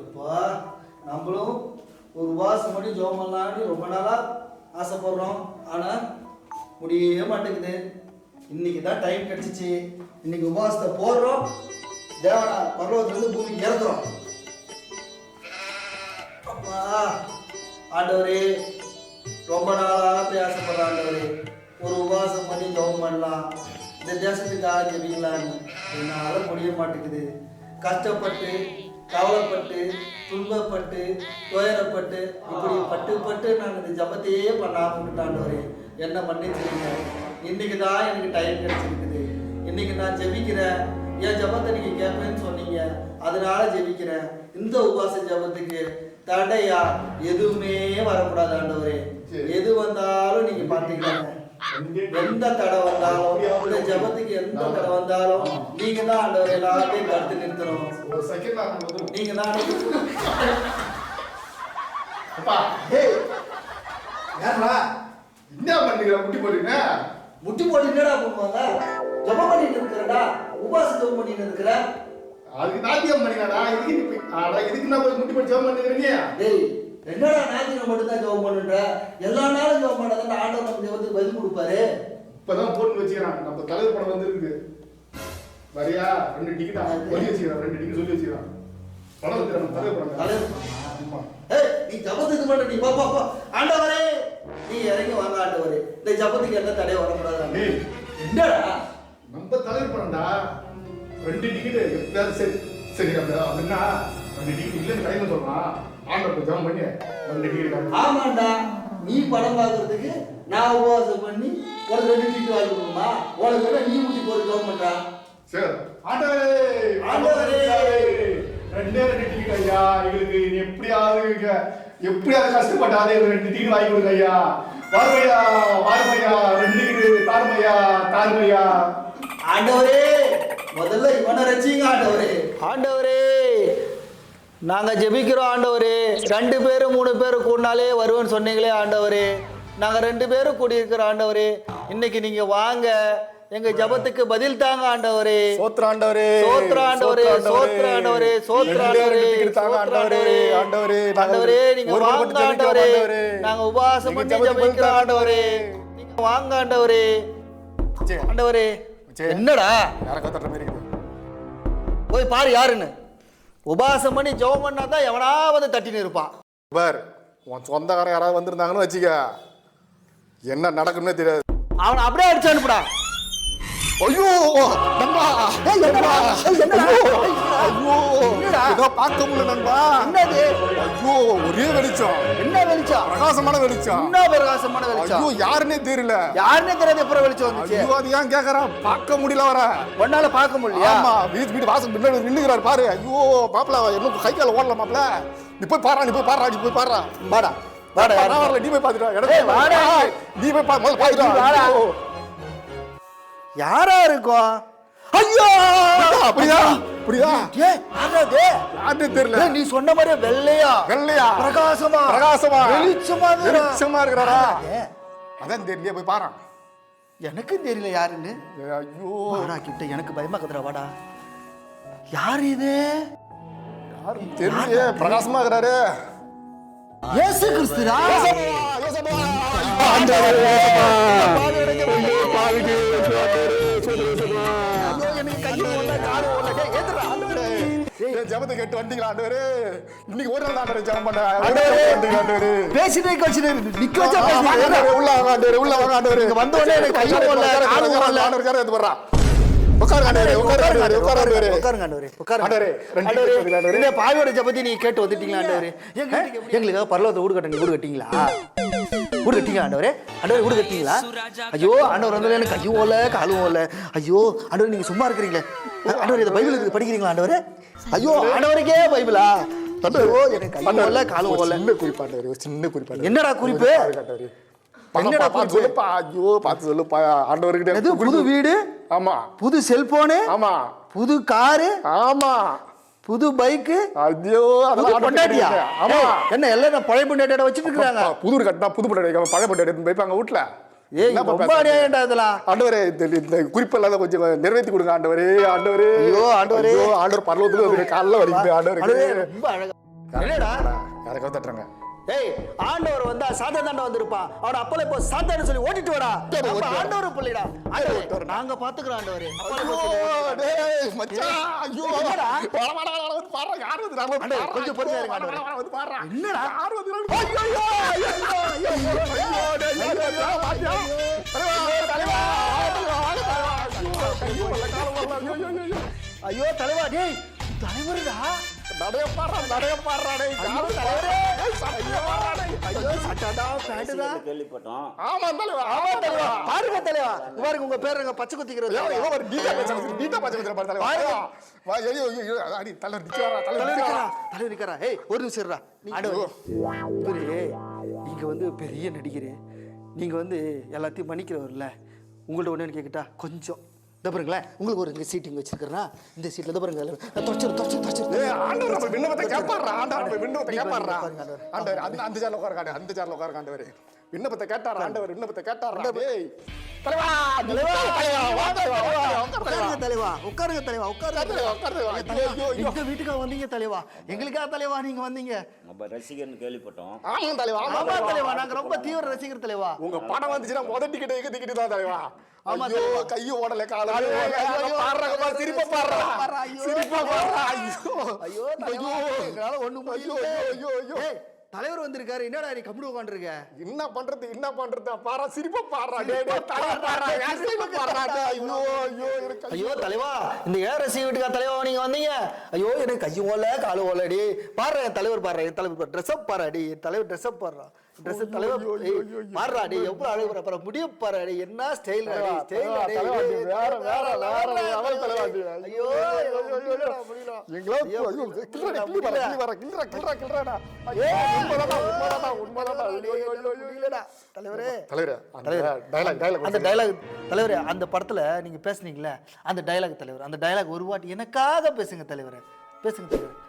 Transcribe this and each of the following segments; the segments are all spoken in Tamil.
எப்பா நம்மளும் ஒரு வாசம் பண்ணி ஜோம் பண்ணலான்னு ரொம்ப நாளாக ஆசைப்படுறோம். ஆனால் முடியவே மாட்டேங்குது. இன்னைக்கு தான் டைம் கிடச்சிச்சு. இன்னைக்கு உபவாசத்தை போடுறோம். தேவனா பர்வத்திலிருந்து பூமி இறக்குறோம் அப்பா ஆண்டவரே ரொம்ப நாளாக பிரயாசப்படுற ஆண்டவரே ஒரு உபவாசம் பண்ணி ஜோம் பண்ணலாம். இந்த தேசத்துக்காக ஜெபிக்கலான்னு என்னால் முடிய மாட்டேங்குது. கஷ்டப்பட்டு கவலைப்பட்டு துன்பப்பட்டு துயரப்பட்டு இப்படி பட்டு பட்டு நான் இந்த ஜபத்தையே பண்ணாம விட்டாண்டவரே என்ன மன்னிச்சிருங்க இன்னைக்கு தான் எனக்கு டைம் கிடைச்சிருக்குது. இன்னைக்கு நான் ஜெபிக்கிறேன். என் ஜபத்தை நீங்க கேட்பேன்னு சொன்னீங்க. அதனால ஜெபிக்கிறேன். இந்த உபவாச ஜபத்துக்கு தடையா எதுவுமே வரக்கூடாது ஆண்டவரே. எது வந்தாலும் நீங்க பாத்துக்கங்க எந்த தடை வந்தாலும் இந்த ஜபத்துக்கு எந்த தடை வந்தாலும் நீங்க தான் ஆண்டவர் எல்லாத்தையும் தடுத்து நிறுத்தணும். நீங்க தான் அப்பா ஏய் ஏன்டா? என்ன பண்ணுகிற முட்டி போடுறீங்க முட்டி போட்டு என்னடா பண்ணுவாங்க ஜபம் பண்ணிட்டு இருக்கிறடா. உபாச ஜபம் பண்ணிட்டு இருக்கிற? அதுக்கு நாட்டியம் பண்ணிக்கடா இதுக்கு ஆடா இதுக்கு நான் போய் முட்டி போட்டு ஜெபம் பண்ணுகிறீங்க டேய் என்னடா ஞாயிற்றுக்கிழமை மட்டும் தான் ஜபம் பண்ணுன்ற? எல்லா நாளும் ஜபம் பண்ணாதான் ஆண்டவர் நமக்கு வந்து பதில் கொடுப்பாரு. இப்பதான் போட்டு வச்சுக்கிறான். நம்ம தலைவர் படம் வந்துருக்கு. வரியா? ரெண்டு டிக்கெட் சொல்லி வச்சுக்கிறான். ரெண்டு டிக்கெட் சொல்லி வச்சுக்கிறான். படம் வந்துடுறான் நம்ம தலைவர் படம். தலைவர் ஏய் நீ ஜபத்துக்கு மட்டும் நீ போ போ போ. ஆண்டவரே நீ இறங்கி வாங்க ஆண்டவரே. இந்த ஜபத்துக்கு எந்த தடையும் வரக்கூடாது என்னடா? நம்ம தலைவர் படம்டா. ரெண்டு டிக்கெட் எப்படியாவது சரி. சரி அப்படின்னா ரெண்டு டிக்கெட் இல்லைன்னு கடையில் சொல்றான். ஆண்டவர் ஜெபம் பண்ணி ஆமாண்டா நீ படம் பார்க்கறதுக்கு நான் உபவாசம் பண்ணி உனக்கு ரெண்டு டிக்கெட் வாங்கி கொடுக்குமா உனக்கு வேணா நீ ஊட்டி போட்டு ஜபம் பண்றா. சரி. ஆண்டவரே ஆண்டவரே. ரெண்டே ரெண்டு டிக்கெட் ஐயா எங்களுக்கு நீ எப்படியாவது எப்படியாவது கஷ்டப்பட்டாதே எங்களுக்கு ரெண்டு டிக்கெட் வாங்கி கொடுங்க ஐயா. வாருமையா வாருமையா ரெண்டு டிக்கெட் தாருமையா தாருமையா ஆண்டவரே முதல்ல இவனை ரசிங்க ஆண்டவரே. ஆண்டவரே. நாங்க ஜெபிக்கிறோம் ஆண்டவரே. ரெண்டு பேரும் மூணு பேரும் கூடினாலே வருவேன்னு சொன்னீங்களே ஆண்டவரே. நாங்க ரெண்டு பேரும் கூடியிருக்கிற ஆண்டவரே. இன்னைக்கு நீங்க வாங்க. எங்க ஜெபத்துக்கு பதில் தாங்க ஆண்டவரே. சோத்ர ஆண்டவரே. சோத்ர ஆண்டவரே. சோத்ர ஆண்டவரே. சோத்ர ஆண்டவரே. ஆண்டவரே. ஆண்டவரே. ஆண்டவரே. நீங்க வாங்க ஆண்டவரே. நாங்க உபவாசம் பண்ணி ஜெபிக்கிறோம் ஆண்டவரே. நீங்க வாங்க ஆண்டவரே. ஆண்டவரே. என்னடா? போய் பாரு யாருன்னு. உபாசம் பண்ணி ஜெபம் பண்ணா தான் எவனாவது தட்டின்னு இருப்பான் பார் உன் சொந்தக்காரன் யாராவது வந்திருந்தாங்கன்னு வச்சுக்க. என்ன நடக்கும்னே தெரியாது. அவனை அப்படியே அடிச்சு அனுப்புடா. ஐயோ நண்பா நண்பா ஐயோ. ஏதோ பார்க்க முடியல நண்பா. என்னது? ஐயோ ஒரே வெளிச்சம். என்ன வெளிச்சம்? பிரகாசமான வெளிச்சம். என்ன பிரகாசமான ஐயோ வெளிச்சம் யாருன்னே தெரியல. யாருன்னே தெரியாது எப்பறம் வெளிச்சம் வந்துச்சு? ஐயோ அது ஏன் கேக்குறான் பார்க்க முடியல வர ஒன்னால பார்க்க முடியலையா? ஆமா வீட்டு வீட்டு வாசல் பின்னாடி நின்னுக்கிறாரு பாரு. ஐயோ மாப்பிள இன்னும் கை கால ஓடல மாப்பிள. நீ போய் பாரா நீ போய் பாரா நீ போய் பாரா. வாடா வாடா? வரல நீ போய் பாத்துடா ஏய், வாடா. நீ போய் பா முதல்ல நீ வாடா. பாத்துடா யாரா இருக்கும் ஐயோ! அப்படியா? யாரா இது? யாருன்னு தெரியல. நீ சொன்ன மாதிரியே வெள்ளையா? வெள்ளையா? பிரகாசமா? பிரகாசமா? வெளிச்சமா. வெளிச்சமா இருக்கிறாரா? அதான் தெரியல போய் பாரு. எனக்கும் தெரியல யாருன்னு. ஐயோ. வாடா கிட்ட எனக்கு பயமா கத்துறா வாடா. யார் இது? யாரும் தெரியலையே பிரகாசமா இருக்கிறாரு. இயேசு கிறிஸ்துடா. ஜபத்தை கேட்டு வந்தீங்களா ஆண்டவரே இன்னைக்கு ஒரு நாள் ஆண்டவரே ஜபம் பண்ண ஆண்டவரே. வந்தீங்களா ஆண்டவரே பேசிட்டே கழிச்சுட்டு நிக்க வச்சா வாங்க பேசிட்டு ஆண்டவரே, உள்ள வாங்க ஆண்டவரே, உள்ள வாங்க ஆண்டவரே. இங்க வந்த உடனே எனக்கு உட்காருங்க, காலும் உட்காருங்க, ஓடல. ஆண்டவரே, உட்காருங்க, எடுத்து போடுறா. உட்காருங்க ஆண்டவரே, உட்காருங்க ஆண்டவரே, உட்காருங்க ஆண்டவரே. உட்காருங்க ஆண்டவரே, உட்காருங்க. ஆண்டவரே, ரெண்டு ஆண்டவரே, பேர் ஆண்டவரே. இந்த பாயோட ஜபத்தி நீங்க கேட்டு வந்துட்டீங்களா ஆண்டவரே எங்களுக்காக பரலோகத்தை வீடு கட்டுங்க வீடு கட்டிங்களா வீடு கட்டிங்க ஆண்டவரே ஆண்டவரே வீடு கட்டிங்களா ஐயோ ஆண்டவர் வந்து எனக்கு கையும் ஓல காலும் ஓல ஐயோ ஆண்டவரே நீங்க சும்மா இருக்கிறீங்களே ஆண்டவரே இந்த பைபிள் இருக்கு படிக்கிறீங்களா ஆண்டவரே? ஐயோ ஆண்டவருக்கே பைபிளா. என்னடா குறிப்பு? புது. வீடு? ஆமா. புது செல்போனு? ஆமா. புது காரு? ஆமா. புது பைக்கு? ஐயோ அதெல்லாம் பொண்டாட்டியா? ஆமா. என்ன எல்லாம் பழைய பொண்டாட்டியோட வச்சுட்டு இருக்காங்க புது கட்டினா புது பொண்டாட்டி பழைய பொண்டாட்டி வைப்பாங்க வீட்டுல ஏய் என்னப்பா ரொம்ப பேசுறீங்க? அநியாயம்டா இதெல்லாம். ஆண்டவரே இந்த இந்த குறிப்பெல்லாம் கொஞ்சம் நிறைவேற்றி கொடுங்க ஆண்டவரே ஆண்டவரே. ஐயோ, ஆண்டவரே. ஐயோ, ஆண்டவர் பரலோகத்துக்கு காலைல வரைக்கும் ஆண்டவரே, ஆண்டவருக்கு ரொம்ப அழகா. என்னடா? யாரை தட்டுறாங்க ஏய் ஆண்டவர் வந்தா சாத்தா தாண்டா வந்திருப்பான். அவன அப்பல இப்போ சாத்தான்னு சொல்லி ஓட்டிட்டு வாடா. ஆண்டவர் பிள்ளைடா. ஆண்டவர் நாங்க பாத்துக்கிறோம் ஆண்டவரே. ஐயோ, டேய், மச்சான், ஐயோ. என்னடா? வாடா, வாடா, பாருடா, யார் வந்து பாருடா. கொஞ்சம் பொறுமையா இருங்க, வந்து. என்னடா? யார்? ஐயோ, ஐயோ, ஐயோ, ஐயோ, பாத்தியா? தலைவா. ஐயோ தலைவா டேய் தலைவர்டா கேள்விப்பட்டோம். ஆமா, தலைவா, ஆமா, தலைவா. பாருங்க தலைவா. பாருங்க உங்க பேர் பச்சை குத்திக்கிறது ஒரு நீட்டா பச்சை நீட்டா பச்சை குத்துற பாரு, தலைவா. பாருங்க. வா, ஐயோ, அடி, தலைவர் நிக்க நிக்கிறா. தலைவர் நிக்கிறா ஏய் ஒரு நிமிஷம் இருடா. இவரு நீங்க வந்து பெரிய நடிகர். நீங்க வந்து எல்லாத்தையும் மன்னிக்கிறவர்ல. உங்கள்ட்ட ஒன்று கேட்கட்டா கொஞ்சம். இந்த பாருங்களேன் உங்களுக்கு ஒரு இங்கே சீட்டிங் வச்சிருக்கிறேன்னா இந்த சீட்டில் இந்த பாருங்க தொடச்சு தொடச்சு தொடச்சு ஏய், ஆண்டவர் நம்ம விண்ணப்பத்தை கேட்பாருடா, ஆண்டவர் நம்ம விண்ணப்பத்தை. பாருங்க, ஆண்டவர். அந்த அந்த சேர்ல உட்காருங்க, அந்த சேர்ல உட்காருங்க, ஆண்டவர். விண்ணப்பத்தை கேட்டாரா, ஆண்டவர், விண்ணப்பத்தை கேட்டாரா, டேய். தலைவா, தலைவா, தலைவா, வா, தலைவா, வா, தலைவா, உட்காரு, தலைவா. உட்காருங்க தலைவா உட்காருங்க தலைவா உட்காருங்க உட்காரு, தலைவா, உட்காரு, தலைவா. ஐயோ, ஐயோ, ஐயோ. இந்த வீட்டுக்கா வந்தீங்க தலைவா எங்களுக்கா தலைவா நீங்க வந்தீங்க நம்ம ரசிகர்னு கேள்விப்பட்டோம் ஆமா, தலைவா, ஆமா, தலைவா. நாங்க ரொம்ப தீவிர ரசிகர் தலைவா உங்க படம் வந்துச்சுன்னா முத டிக்கெட் எங்க டிக்கெட் தான் தலைவா ஆமா, ஐயோ தலைவா. கையும் ஓடல காலம் ஐயோ, ஓடல. ஐயோ, ஐயோ. பாடுறாங்க பாரு, சிரிப்பா பாடுறா ஐயோ. சிரிப்பா பாடுறா ஐயோ ஐயோ ஐயோ, முடியல ஐயோ, ஐயோ. தலைவர் வந்திருக்காரு. என்னடா நீ கம்ப்யூட்டர் உட்காந்துருக்க என்ன பண்றது என்ன பண்றது? பாரா சிரிப்பா பாடுறா பாடுறா பாடுறா ஐயோ தலைவா இந்த ஏர் ரசி வீட்டுக்கா தலைவா நீங்க வந்தீங்க. ஐயோ எனக்கு கையும் ஓல காலும் ஓலடி என் தலைவர் என் தலைவர் ட்ரெஸ் அப் என் தலைவர் ட்ரெஸ் அப் பாடுறா. ட்ரெஸ் தலைவர். பாடுறா அடி எவ்வளவு அழகு பாரு முடிய பாரு அடி என்ன ஸ்டைல் ஸ்டைல் வேற, வேற, வேற தலைவரே. அந்த படத்துல நீங்க பேசுனீங்களே அந்த டயலாக் தலைவர் அந்த டயலாக் ஒரு வாட்டி எனக்காக பேசுங்க தலைவரே. பேசுங்க தலைவர்.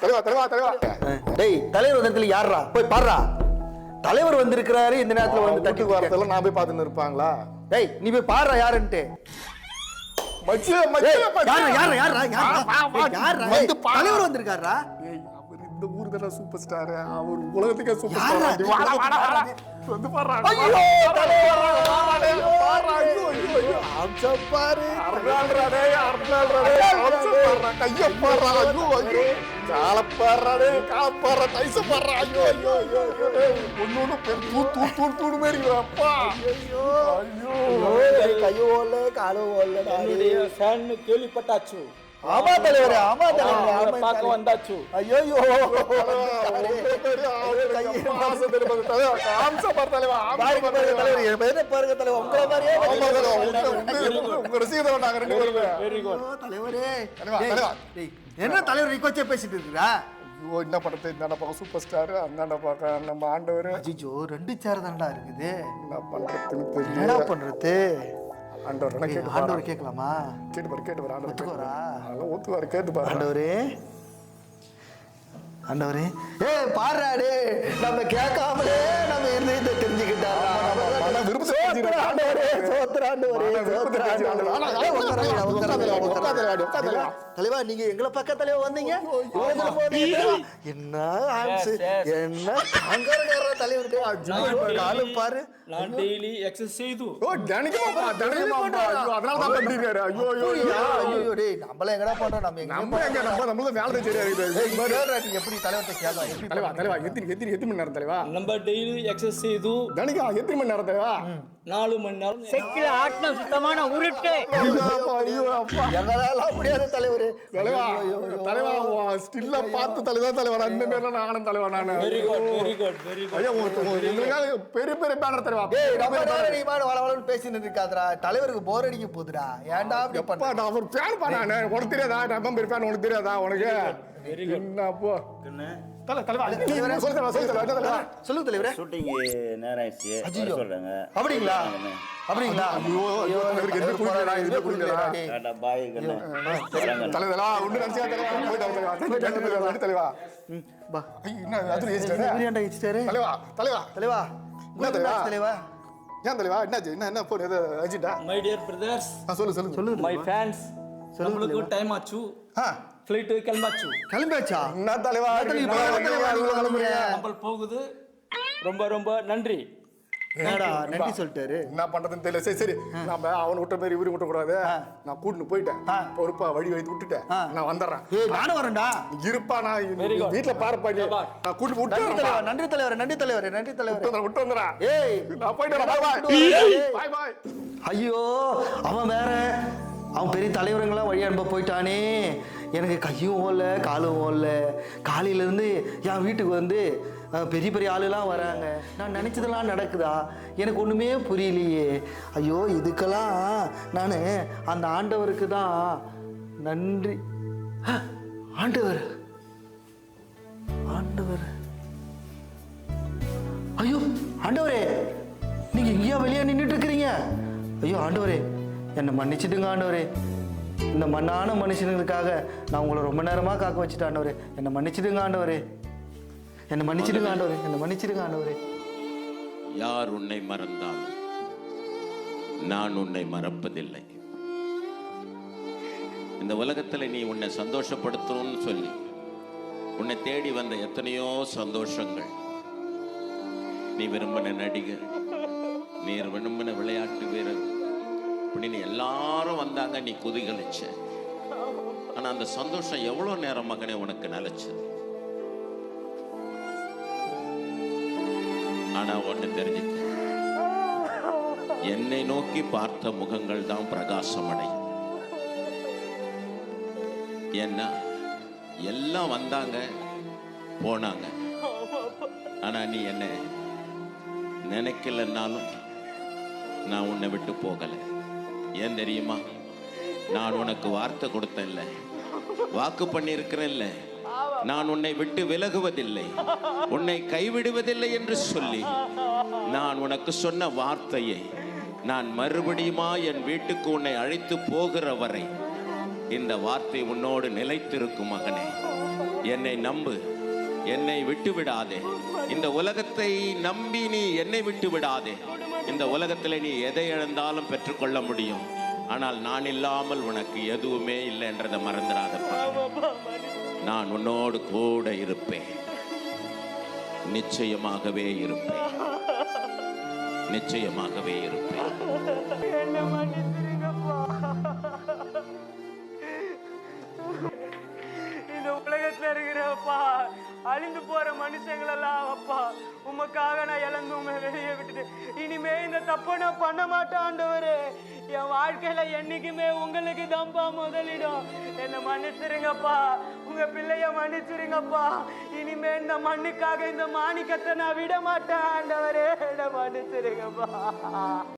போய், தலைவா, தலைவா, டேய் தலைவர் வந்ததுல யாரா போய் பாடுறா தலைவர் வந்திருக்கிறாரு இந்த நேரத்துல வந்து தட்டி வீட்டுக்கு வரதெல்லாம் நான் போய் பார்த்துன்னு இருப்பாங்களா? டேய் நீ போய் பாடுறா யாருன்ட்டு பாரு. தலைவர் வந்திருக்காரா இந்த ஊர் தானே சூப்பர் ஸ்டார் அவர் உலகத்துக்கே சூப்பர்? ஸ்டார் வந்து பாரு ஐயோ, தலைவா, ஐயோ, ஐயோ. அம்சம் பாரு அர்னால்டே அர்னால்டே கைய பாடுறா ஐயோ ஐயோ கால பாடுறாடே கால பாடுறா ஐயோ ஐயோ ஐயோ ஒன்னொன்னு பெரு தூ தூ தூ தூடு மாரி அப்பா ஐயோ என்னுடைய ஃபேன் கேள்விப்பட்டாச்சு. ஆமா தலைவரே ஆமா தலைவரே பார்க்க. வந்தாச்சு. ஐயோ பாருங்க தலைவர் உங்களை மாதிரியே ஐயோ, என்ன தலைவர் ரிக்கோச்சே பேசிட்டு இருக்கிறா? என்ன பண்றது இந்த பக்கம் சூப்பர் ஸ்டார் அந்த பக்கம் நம்ம ஆண்டவர். அஜிஜோ ரெண்டு சேர் தானடா இருக்குது. என்ன பண்றதுன்னு தெரியல. பண்றது? ஆண்டவர் கேட்டு ஆண்டவர் கேட்கலாமா? கேட்டு பாரு கேட்டு பாரு ஆண்டவர் ஒத்துக்குவாரா? அதெல்லாம் கேட்டு பாரு. ஆண்டவரே ஆண்டவரே. ஏ நம்ம கேட்காமலே நம்ம இருந்ததை தலைவா நீங்க எங்களை வந்தீங்க. இவ்வளவு தூரம் போனீங்க. என்ன. என்ன அங்கரகார தலைவர் காலு பாரு நான் டெய்லி எக்ஸசைஸ் செய்து. ஓ. ஐயோ, அதனாலதான் அப்படி இருக்காரு. ஐயோ, ஐயோ, ஐயோ. டேய், நம்மள எங்கடா பண்றோம் நம்ம எங்க நம்ம எங்க, நம்ம- வேலை தான் சரியா எப்படி கேட்கலாம் எப்படி தலைவா, தலைவா, எத்தனை- எத்தனை- எத்தனை மணி நேரம் தலைவா? நம்ம டெய்லி எக்ஸசைஸ் செய்து. தினைக்கும் எத்தனை மணி நேரம் தலைவா? நாலு மணி நேரம் செக்கில ஆட்டின சுத்தமான உருட்டு. எங்களால முடியாது தலைவரே. தலைவா, அ பார்த்து தலைவா, தலைவா, இந்த மாதிரிலாம் நான் ஆனேன் தலைவா, நானு. Very good very good very good ஐயா, உங்க- உங்க- எங்களுக்காக பெரிய பெரிய பேனர் தலைவா. டேய் நம்ம நீ மாடு வள வளன்னு பேசிட்டு இருக்காதடா. தலைவருக்கு போர் அடிக்க போகுதுடா. ஏன்டா அப்படி அப்பா, பண்ண? நான் ஒரு fan பா நானு. உனக்கு தெரியாதா? நான் பெரிய fan, உனக்கு தெரியாதா? உனக்கு? Very good. என்ன என்ன சொல்லுங்க தலைவரே ஷூட்டிங்கு நேரம் ஆயிடுச்சு சொல்றாங்க. அப்படிங்களா? அப்படிங்களா? ஐயோ ஐயோ இவருக்கு டாடா பாய் கண்ணு வராங்க தலைவா ஒண்ணு நினைச்சா தலைவா போயிட்டாங்க தலைவா தலைவா தலைவா பா என்ன அது பிரியாண்டா தலைவா தலைவா. தலைவா? என்ன தலைவா? தலைவா? ஏன் தலைவா? என்னாச்சு என்ன என்ன போன் எது அஜிட்டா மை டியர் பிரதர்ஸ் ஆ சொல்லு சொல்லு. சொல்லு மை ஃபேன்ஸ் நம்மளுக்கு டைம் ஆச்சு. ஆ. ஃப்ளைட்டு கிளம்பாச்சு. கிளம்பியாச்சா? என்ன தலைவா? கிளம்புறீங்க. நம்ம போகுது. ரொம்ப ரொம்ப நன்றி. என்னடா நன்றி சொல்லிட்டாரு. என்ன பண்றதுன்னு தெரியல. சரி சரி. நாம அவனை விட்ட மாதிரி இவரு விட்ட கூடாது நான் கூட்டிட்டு போயிட்டேன். பொறுப்பா வழி வைத்து விட்டுட்டேன். நான் வந்துடுறேன். நானும் வரேன்டா. இருப்பா நான். வீட்டுல பாருப்பா நீ. நான் நன்றி விட்டு தலைவர் நன்றி தலைவர் நன்றி தலைவர் நன்றி தலைவர். விட்டு வந்துடுறேன் ஏய். நான் போயிட்டு. பாய் பாய் ஐயோ அவன் வேற. அவன் பெரிய தலைவருங்களாம் வழி அனுப்ப போயிட்டானே. எனக்கு கையும் ஓடல காலும் ஓடல. காலையிலேருந்து என் வீட்டுக்கு வந்து பெரிய பெரிய ஆளுலாம் வராங்க. நான் நினச்சதெல்லாம் நடக்குதா? எனக்கு ஒன்றுமே புரியலையே. ஐயோ இதுக்கெல்லாம் நான் அந்த ஆண்டவருக்கு தான் நன்றி. ஹ, ஆண்டவர். ஆண்டவர். ஐயோ ஆண்டவரே நீங்கள் எங்கேயா வெளியே நின்றுட்டு இருக்கிறீங்க. ஐயோ ஆண்டவரே என்னை மன்னிச்சிடுங்க ஆண்டவரே. இந்த மண்ணான மனுஷனுங்களுக்காக நான் உங்களை ரொம்ப நேரமாக காக்க வச்சுட்டு ஆண்டவரே. என்னை மன்னிச்சிடுங்க ஆண்டவரே. என்னை மன்னிச்சிடுங்க ஆண்டவரே. என்னை மன்னிச்சிடுங்க ஆண்டவரே. யார் உன்னை மறந்தாலும் நான் உன்னை மறப்பதில்லை. இந்த உலகத்தில் நீ உன்னை சந்தோஷப்படுத்தணும்னு சொல்லி உன்னை தேடி வந்த எத்தனையோ சந்தோஷங்கள். நீ விரும்பின நடிகர் நீ விரும்பின விளையாட்டு வீரர் அப்படின்னு எல்லாரும் வந்தாங்க நீ குதிகலிச்ச. ஆனா அந்த சந்தோஷம் எவ்வளவு நேரம் மகனே உனக்கு நிலைச்சது? ஆனா ஒன்று தெரிஞ்சுக்க. என்னை நோக்கி பார்த்த முகங்கள் தான் பிரகாசம் அடையும் ஏன்னா எல்லாம் வந்தாங்க போனாங்க. ஆனா நீ என்ன நினைக்கலன்னாலும் நான் உன்னை விட்டு போகலை. ஏன் தெரியுமா? நான் உனக்கு வார்த்தை கொடுத்தேன்ல. வாக்கு பண்ணியிருக்கிறேன்ல. நான் உன்னை விட்டு விலகுவதில்லை. உன்னை கைவிடுவதில்லை என்று சொல்லி நான் உனக்கு சொன்ன வார்த்தையை நான் மறுபடியுமா என் வீட்டுக்கு உன்னை அழைத்து போகிற வரை இந்த வார்த்தை உன்னோடு நிலைத்திருக்கும் மகனே. என்னை நம்பு. என்னை விட்டு விடாதே இந்த உலகத்தை நம்பி நீ என்னை விட்டு விடாதே இந்த உலகத்தில் நீ எதை இழந்தாலும் பெற்றுக்கொள்ள முடியும். ஆனால் நான் இல்லாமல் உனக்கு எதுவுமே இல்லை என்றதை மறந்துடாதப்பா. நான் உன்னோடு கூட இருப்பேன். நிச்சயமாகவே இருப்பேன். நிச்சயமாகவே இருப்பேன். இந்த உலகத்தில் இருக்கிறப்பா. அழிந்து போற மனுஷங்களெல்லாம் அப்பா உமக்காக நான் இழந்து உண்மை வெளியே விட்டுட்டு இனிமே இந்த தப்பை நான் பண்ண மாட்டேன் ஆண்டவரே. என் வாழ்க்கையில என்னைக்குமே உங்களுக்கு தான்ப்பா முதலிடும். என்னை மன்னிச்சிருங்கப்பா. உங்க பிள்ளைய மன்னிச்சிருங்கப்பா. இனிமே இந்த மண்ணுக்காக இந்த மாணிக்கத்தை நான் விட மாட்டேன் ஆண்டவரே. என்ன மன்னிச்சிருங்கப்பா.